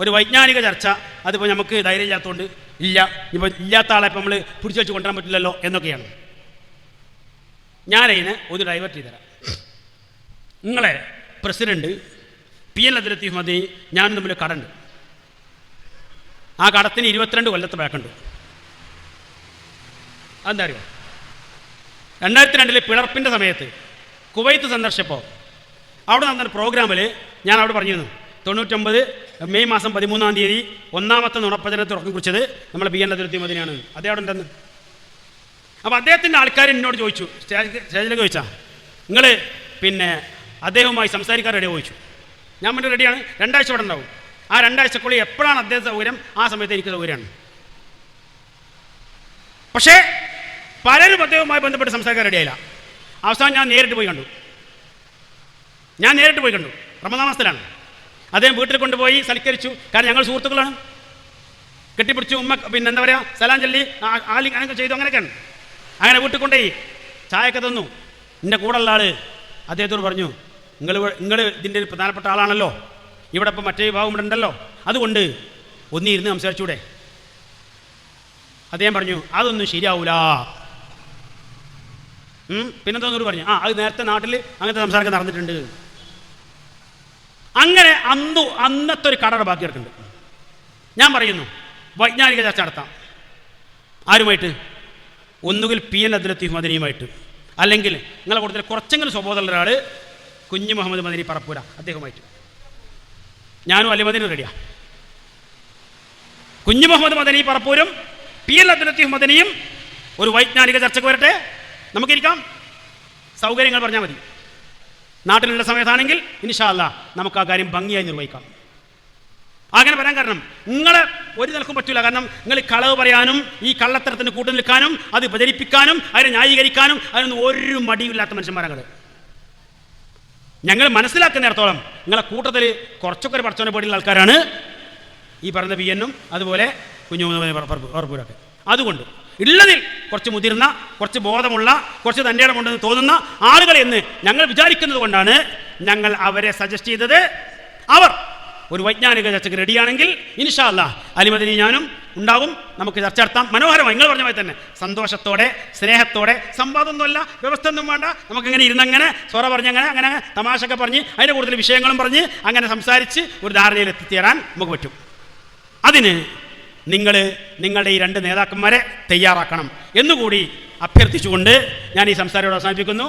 ഒരു വൈജ്ഞാനിക ചർച്ച. അതിപ്പോൾ നമുക്ക് ധൈര്യം ഇല്ലാത്തതുകൊണ്ട് ഇല്ല. ഇപ്പോൾ ഇല്ലാത്ത ആളെ ഇപ്പം നമ്മൾ പിടിച്ചു വെച്ച് കൊണ്ടുവരാൻ പറ്റില്ലല്ലോ എന്നൊക്കെയാണ്. ഞാനതിനെ ഒരു ഡൈവേർട്ട് ചെയ്തുതരാം നിങ്ങളെ പ്രസിഡന്റ് പി എൻ ലത്തീഫ് മതി ഞാനും തമ്മിൽ കടണ്ട്. ആ കടത്തിന് ഇരുപത്തിരണ്ട് കൊല്ലത്ത് ബാക്കുണ്ട് അതെന്താ അറിയോ രണ്ടായിരത്തി രണ്ടിലെ പിളർപ്പിന്റെ സമയത്ത് കുവൈത്ത് സന്ദർശിച്ചപ്പോൾ അവിടെ നടന്ന പ്രോഗ്രാമിൽ ഞാൻ അവിടെ പറഞ്ഞിരുന്നു. തൊണ്ണൂറ്റൊമ്പത് മെയ് മാസം പതിമൂന്നാം തീയതി ഒന്നാമത്തെ നുണപ്പചനത്തെ ഉറക്കം കുറിച്ചത് നമ്മളെ ബി എൻ അതിർത്തി മതിനാണ് അതേ അവിടെ ഉണ്ടെന്ന്. അപ്പോൾ അദ്ദേഹത്തിന്റെ ആൾക്കാർ എന്നോട് ചോദിച്ചു. സ്റ്റേജ് സ്റ്റേജിലേക്ക് ചോദിച്ചാൽ നിങ്ങൾ പിന്നെ അദ്ദേഹവുമായി സംസാരിക്കാൻ റെഡി ചോദിച്ചു. ഞാൻ വേണ്ടി റെഡിയാണ് രണ്ടാഴ്ച ഇവിടെ ഉണ്ടാവും. ആ രണ്ടാഴ്ചക്കുള്ളിൽ എപ്പോഴാണ് അദ്ദേഹം സൗകര്യം? ആ സമയത്ത് എനിക്ക് സൗകര്യമാണ്. പക്ഷേ പലരും അദ്ദേഹവുമായി ബന്ധപ്പെട്ട് സംസാരിക്കാൻ റെഡിയായില്ല അവസാനം ഞാൻ നേരിട്ട് പോയി കണ്ടു. ഞാൻ നേരിട്ട് പോയി കണ്ടു. റമദാമാസത്തിലാണ് അദ്ദേഹം വീട്ടിൽ കൊണ്ടുപോയി സൽക്കരിച്ചു. കാരണം ഞങ്ങൾ സുഹൃത്തുക്കളാണ്. കെട്ടിപ്പിടിച്ചു ഉമ്മ പിന്നെ എന്താ പറയുക സലാം ചൊല്ലി ആലി അങ്ങനെ ചെയ്തു അങ്ങനെയൊക്കെയാണ്. അങ്ങനെ വീട്ടിൽ കൊണ്ടുപോയി ചായയൊക്കെ തന്നു. എന്റെ കൂടെയുള്ള ആൾ അദ്ദേഹത്തോട് പറഞ്ഞു നിങ്ങൾ നിങ്ങൾ ഇതിന്റെ ഒരു പ്രധാനപ്പെട്ട ആളാണല്ലോ. ഇവിടെ ഇപ്പം മറ്റേ വിഭാഗം ഇവിടെ ഉണ്ടല്ലോ. അതുകൊണ്ട് ഒന്നിരുന്ന് സംസാരിച്ചൂടെ? അദ്ദേഹം പറഞ്ഞു അതൊന്നും ശരിയാവൂല. പിന്നെന്തോന്നൂർ പറഞ്ഞു ആ അത് നേരത്തെ നാട്ടിൽ അങ്ങനത്തെ സംസാരമൊക്കെ നടന്നിട്ടുണ്ട്. അന്നു അന്നത്തെ ഒരു കടയുടെ ബാക്കി ഞാൻ പറയുന്നു വൈജ്ഞാനിക ചർച്ച നടത്താം. ആരുമായിട്ട്? ഒന്നുകിൽ പി എൻ അബ്ദുലത്തീഫ് മദനിയുമായിട്ട്. അല്ലെങ്കിൽ നിങ്ങളെ കൂടുതൽ കുറച്ചെങ്കിലും സ്വബോധമുള്ള ഒരാൾ കുഞ്ഞു മുഹമ്മദ് മദനി പറപ്പൂര അദ്ദേഹവുമായിട്ട്. ഞാനും അലി മദനി റെഡിയാ കുഞ്ഞു മുഹമ്മദ് മദനി പറപ്പൂരും പി എൽ അബ്ദുലത്തീഫ് മദനിയും ഒരു വൈജ്ഞാനിക ചർച്ചക്ക് വരട്ടെ. നമുക്കിരിക്കാം. സൗകര്യങ്ങൾ പറഞ്ഞാൽ മതി. നാട്ടിലുള്ള സമയത്താണെങ്കിൽ ഇൻഷാല്ല നമുക്ക് ആ കാര്യം ഭംഗിയായി നിർവഹിക്കാം. അങ്ങനെ പറയാൻ കാരണം നിങ്ങളെ ഒരു നിലക്കും പറ്റില്ല കാരണം നിങ്ങൾ കളവ് പറയാനും ഈ കള്ളത്തരത്തിന് കൂട്ടു നിൽക്കാനും അത് പ്രചരിപ്പിക്കാനും അതിനെ ന്യായീകരിക്കാനും അതിനൊന്നും ഒരു മടിയില്ലാത്ത മനുഷ്യന്മാരങ്ങൾ ഞങ്ങൾ മനസ്സിലാക്കുന്നിടത്തോളം നിങ്ങളെ കൂട്ടത്തിൽ കുറച്ചൊക്കെ ഒരു പടച്ചോനെ പേടിയുള്ള ആൾക്കാരാണ് ഈ പറഞ്ഞ പി എന്നും അതുപോലെ കുഞ്ഞു ഉറപ്പൂരൊക്കെ അതുകൊണ്ട് ഉള്ളതിൽ കുറച്ച് മുതിർന്ന കുറച്ച് ബോധമുള്ള കുറച്ച് തന്റെ ഇടമുണ്ടെന്ന് തോന്നുന്ന ആളുകൾ എന്ന് ഞങ്ങൾ വിചാരിക്കുന്നത് കൊണ്ടാണ് ഞങ്ങൾ അവരെ സജസ്റ്റ് ചെയ്തത്. അവർ ഒരു വൈജ്ഞാനിക ചർച്ചയ്ക്ക് റെഡിയാണെങ്കിൽ ഇൻഷാല്ല അലിമദിനി ഞാനും ഉണ്ടാവും. നമുക്ക് ചർച്ച നടത്താം. മനോഹരമായി നിങ്ങൾ പറഞ്ഞ പോലെ തന്നെ. സന്തോഷത്തോടെ സ്നേഹത്തോടെ സംവാദമൊന്നുമല്ല വ്യവസ്ഥ ഒന്നും വേണ്ട. നമുക്കിങ്ങനെ ഇരുന്നങ്ങനെ സ്വറ പറഞ്ഞങ്ങനെ അങ്ങനെ തമാശയൊക്കെ പറഞ്ഞ് അതിന്റെ കൂടുതൽ വിഷയങ്ങളും പറഞ്ഞ് അങ്ങനെ സംസാരിച്ച് ഒരു ധാരണയിൽ എത്തിച്ചേരാൻ നമുക്ക് പറ്റും. അതിന് നിങ്ങൾ നിങ്ങളുടെ ഈ രണ്ട് നേതാക്കന്മാരെ തയ്യാറാക്കണം എന്നുകൂടി അഭ്യർത്ഥിച്ചുകൊണ്ട് ഞാൻ ഈ സംസാരം അവസാനിപ്പിക്കുന്നു.